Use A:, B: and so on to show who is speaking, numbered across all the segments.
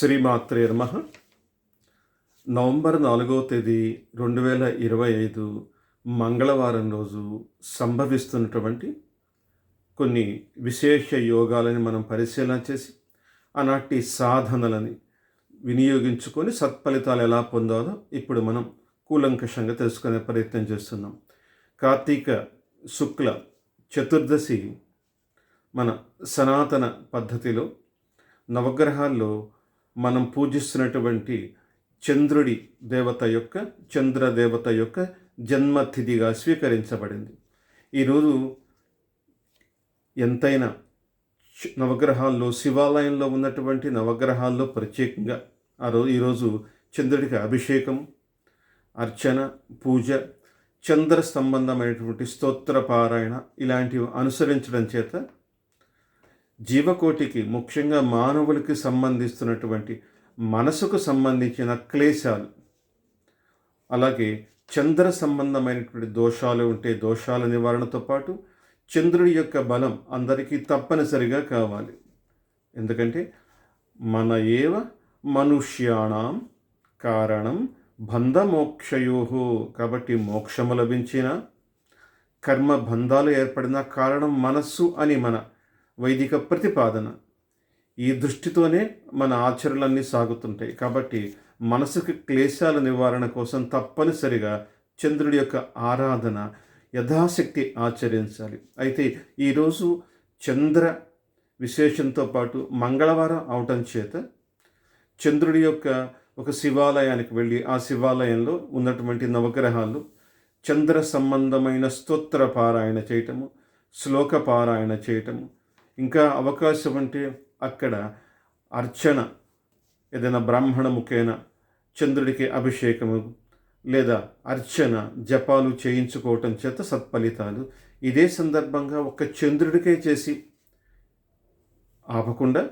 A: శ్రీమాత్రే నమ. నవంబర్ నాలుగో తేదీ రెండు వేల ఇరవై ఐదు మంగళవారం రోజు సంభవిస్తున్నటువంటి కొన్ని విశేష యోగాలని మనం పరిశీలన చేసి అలాంటి సాధనలని వినియోగించుకొని సత్ఫలితాలు ఎలా పొందాలో ఇప్పుడు మనం కూలంకషంగా తెలుసుకునే ప్రయత్నం చేస్తున్నాం. కార్తీక శుక్ల చతుర్దశి మన సనాతన పద్ధతిలో నవగ్రహాల్లో మనం పూజిస్తున్నటువంటి చంద్రుడి దేవత యొక్క చంద్ర దేవత యొక్క జన్మతిథిగా స్వీకరించబడింది. ఈరోజు ఎంతైనా నవగ్రహాల్లో శివాలయంలో ఉన్నటువంటి నవగ్రహాల్లో ప్రత్యేకంగా ఆ రోజు ఈరోజు చంద్రుడికి అభిషేకం అర్చన పూజ చంద్ర సంబంధమైనటువంటి స్తోత్ర పారాయణ ఇలాంటివి అనుసరించడం చేత జీవకోటికి ముఖ్యంగా మానవులకి సంబంధిస్తున్నటువంటి మనసుకు సంబంధించిన క్లేశాలు. అలాగే చంద్ర సంబంధమైనటువంటి దోషాలు ఉంటే దోషాల నివారణతో పాటు చంద్రుడి యొక్క బలం అందరికీ తప్పనిసరిగా కావాలి. ఎందుకంటే మన ఏవ మనుష్యాణం కారణం బంధమోక్షయో. కాబట్టి మోక్షము లభించిన కర్మ బంధాలు ఏర్పడిన కారణం మనస్సు అని మన వైదిక ప్రతిపాదన. ఈ దృష్టితోనే మన ఆచరణలన్నీ సాగుతుంటాయి. కాబట్టి మనసుకి క్లేశాల నివారణ కోసం తప్పనిసరిగా చంద్రుడి యొక్క ఆరాధన యథాశక్తి ఆచరించాలి. అయితే ఈరోజు చంద్ర విశేషంతో పాటు మంగళవారం అవటం చేత చంద్రుడి యొక్క ఒక శివాలయానికి వెళ్ళి ఆ శివాలయంలో ఉన్నటువంటి నవగ్రహాలు చంద్ర సంబంధమైన స్తోత్ర పారాయణ చేయటము శ్లోక పారాయణ చేయటము ఇంకా అవకాశం అంటే అక్కడ అర్చన ఏదైనా బ్రాహ్మణ ముఖేన చంద్రుడికి అభిషేకము లేదా అర్చన జపాలు చేయించుకోవటం చేత సత్ఫలితాలు. ఇదే సందర్భంగా ఒక చంద్రుడికే చేసి ఆపకుండా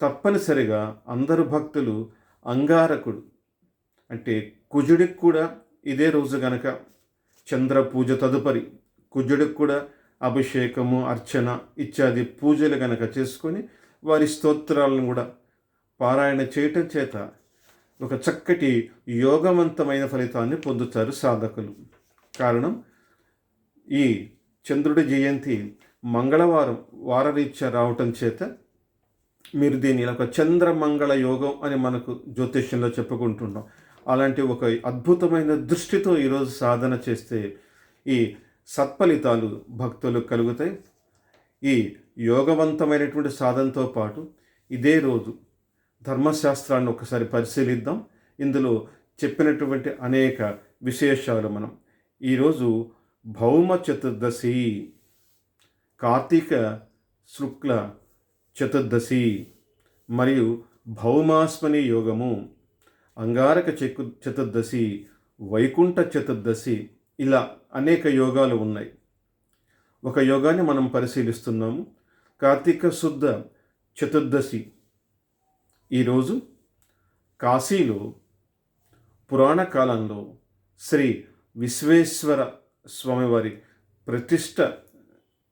A: తప్పనిసరిగా అందరు భక్తులు అంగారకుడు అంటే కుజుడికి కూడా ఇదే రోజు గనక చంద్ర పూజ తదుపరి కుజుడికి కూడా అభిషేకము అర్చన ఇత్యాది పూజలు కనుక చేసుకొని వారి స్తోత్రాలను కూడా పారాయణ చేయటం చేత ఒక చక్కటి యోగవంతమైన ఫలితాన్ని పొందుతారు సాధకులు. కారణం ఈ చంద్రుడి జయంతి మంగళవారం వారరీత్యా రావటం చేత మీరు దీన్ని ఒక చంద్రమంగళ యోగం అని మనకు జ్యోతిష్యంలో చెప్పుకుంటున్నాం అలాంటి ఒక అద్భుతమైన దృష్టితో ఈరోజు సాధన చేస్తే ఈ సత్ఫలితాలు భక్తులు కలుగుతాయి. ఈ యోగవంతమైనటువంటి సాధనతో పాటు ఇదే రోజు ధర్మశాస్త్రాన్ని ఒకసారి పరిశీలిద్దాం. ఇందులో చెప్పినటువంటి అనేక విశేషాలు మనం. ఈరోజు భౌమ చతుర్దశి కార్తీక శుక్ల చతుర్దశి మరియు భౌమాస్మని యోగము అంగారక చతుర్దశి వైకుంఠ చతుర్దశి ఇలా అనేక యోగాలు ఉన్నాయి. ఒక యోగాన్ని మనం పరిశీలిస్తున్నాము. కార్తీక శుద్ధ చతుర్దశి. ఈరోజు కాశీలో పురాణ కాలంలో శ్రీ విశ్వేశ్వర స్వామివారి ప్రతిష్ట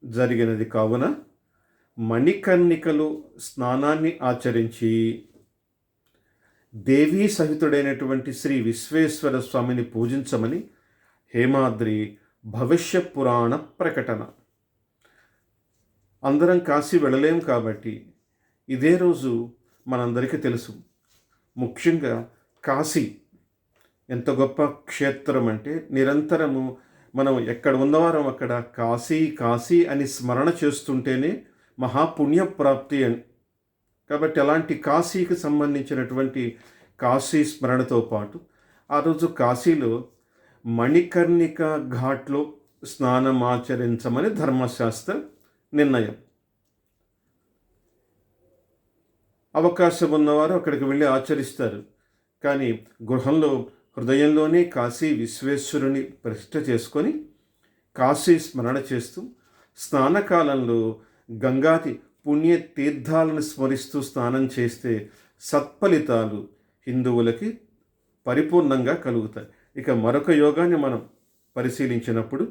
A: జరిగినది కావున మణికర్ణికలు స్నానాన్ని ఆచరించి దేవీ సహితుడైనటువంటి శ్రీ విశ్వేశ్వర స్వామిని పూజించమని హేమాద్రి భవిష్య పురాణ ప్రకటన. అందరం కాశీ వెళ్ళలేం కాబట్టి ఇదే రోజు మనందరికీ తెలుసు. ముఖ్యంగా కాశీ ఎంత గొప్ప క్షేత్రం అంటే నిరంతరము మనం ఎక్కడ ఉన్నవారం అక్కడ కాశీ కాశీ అని స్మరణ చేస్తుంటేనే మహాపుణ్యప్రాప్తి అని. కాబట్టి అలాంటి కాశీకి సంబంధించినటువంటి కాశీ స్మరణతో పాటు ఆ రోజు కాశీలో మణికర్ణిక ఘాట్లో స్నానం ఆచరించమని ధర్మశాస్త్ర నిర్ణయం. అవకాశం ఉన్నవారు అక్కడికి వెళ్ళి ఆచరిస్తారు. కానీ గృహంలో హృదయంలోనే కాశీ విశ్వేశ్వరుని ప్రతిష్ట చేసుకొని కాశీ స్మరణ చేస్తూ స్నానకాలంలో గంగాతి పుణ్య తీర్థాలను స్మరిస్తూ స్నానం చేస్తే సత్ఫలితాలు హిందువులకి పరిపూర్ణంగా కలుగుతాయి. ఇక మరొక యోగాన్ని మనం పరిశీలించినప్పుడు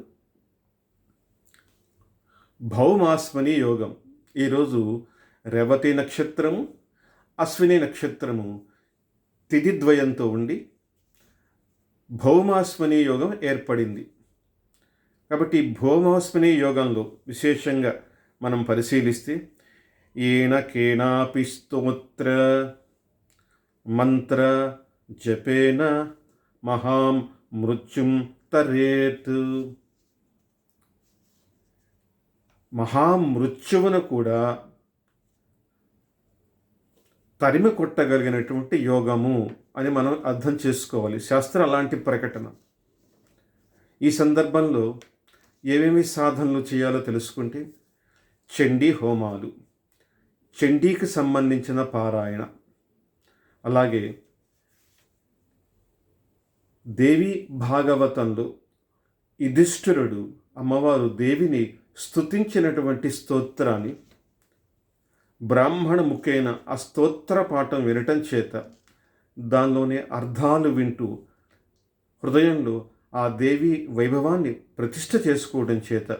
A: భౌమాస్మని యోగం. ఈరోజు రేవతి నక్షత్రము అశ్విని నక్షత్రము తిథిద్వయంతో ఉండి భౌమాస్మని యోగం ఏర్పడింది. కాబట్టి భౌమాస్మని యోగంలో విశేషంగా మనం పరిశీలిస్తే ఏన కేనాపి స్తోత్ర మంత్ర జపేన మహాం మృత్యుం తరేత్. మహామృత్యువును కూడా తరిమి కొట్టగలిగినటువంటి యోగము అని మనం అర్థం చేసుకోవాలి. శాస్త్రం అలాంటి ప్రకటన. ఈ సందర్భంలో ఏమేమి సాధనలు చేయాలో తెలుసుకుంటే చండీ హోమాలు. చండీకి సంబంధించిన పారాయణ. అలాగే దేవి భాగవతంలో యుధిష్ఠిరుడు అమ్మవారు దేవిని స్తుతించినటువంటి స్తోత్రాన్ని బ్రాహ్మణ ముఖైన ఆ స్తోత్ర పాఠం వినటం చేత దానిలోనే అర్థాలు వింటూ హృదయంలో ఆ దేవి వైభవాన్ని ప్రతిష్ట చేసుకోవడం చేత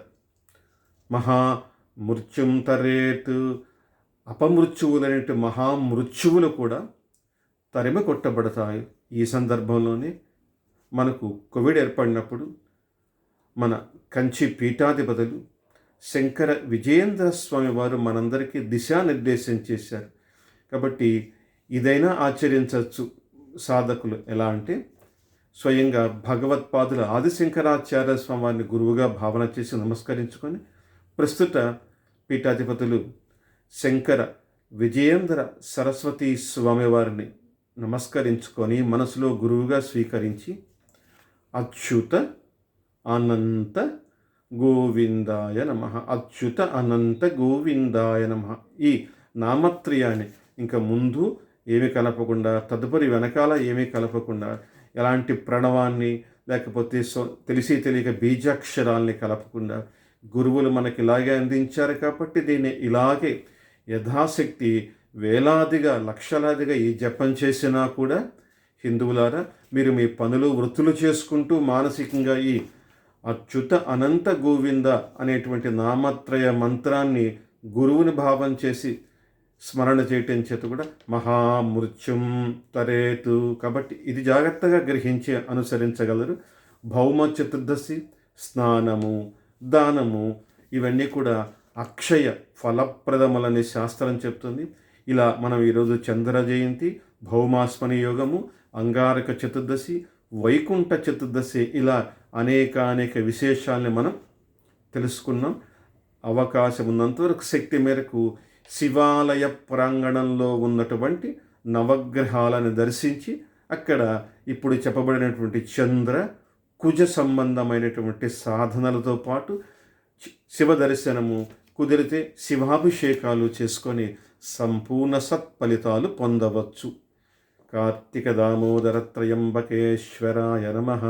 A: మహా మృత్యుం తరేత్ అపమృత్యువులనేటి మహామృత్యువులు కూడా తరిమి కొట్టబడతాయి. ఈ సందర్భంలోనే మనకు కోవిడ్ ఏర్పడినప్పుడు మన కంచి పీఠాధిపతులు శంకర విజయేంద్ర స్వామి వారు మనందరికీ దిశానిర్దేశం చేశారు. కాబట్టి ఇదైనా ఆచరించవచ్చు సాధకులు. ఎలా అంటే స్వయంగా భగవత్పాదుల ఆదిశంకరాచార్య స్వామి వారిని గురువుగా భావన చేసి నమస్కరించుకొని ప్రస్తుత పీఠాధిపతులు శంకర విజయేంద్ర సరస్వతి స్వామివారిని నమస్కరించుకొని మనసులో గురువుగా స్వీకరించి అచ్యుత అనంత గోవిందాయ నమ. అచ్యుత అనంత గోవిందాయ నమ. ఈ నామత్రయాన్ని ఇంకా ముందు ఏమి కలపకుండా తదుపరి వెనకాల ఏమీ కలపకుండా ఎలాంటి ప్రణవాన్ని లేకపోతే తెలిసి తెలియక బీజాక్షరాల్ని కలపకుండా గురువులు మనకి ఇలాగే అందించారు కాబట్టి దీన్ని ఇలాగే యథాశక్తి వేలాదిగా లక్షలాదిగా ఈ జపం చేసినా కూడా హిందువులారా మీరు మీ పనులు వృత్తులు చేసుకుంటూ మానసికంగా ఈ అచ్యుత అనంత గోవింద అనేటువంటి నామత్రయ మంత్రాన్ని గురువుని భావం చేసి స్మరణ చేయటం చేత కూడా మహామృత్యుం తరేతు. కాబట్టి ఇది జాగ్రత్తగా గ్రహించి అనుసరించగలరు. భౌమ చతుర్దశి స్నానము దానము ఇవన్నీ కూడా అక్షయ ఫలప్రదములని శాస్త్రం చెప్తుంది. ఇలా మనం ఈరోజు చంద్ర జయంతి భౌమాస్మని యోగము అంగారక చతుర్దశి వైకుంఠ చతుర్దశి ఇలా అనేక అనేక విశేషాలని మనం తెలుసుకున్నాం. అవకాశం ఉన్నంతవరకు శక్తి మేరకు శివాలయ ప్రాంగణంలో ఉన్నటువంటి నవగ్రహాలను దర్శించి అక్కడ ఇప్పుడు చెప్పబడినటువంటి చంద్ర కుజ సంబంధమైనటువంటి సాధనలతో పాటు శివ దర్శనము కుదిరితే శివాభిషేకాలు చేసుకొని సంపూర్ణ సత్ఫలితాలు పొందవచ్చు. कार्तिकदामोदरत्रयम्बकेश्वराय नमः।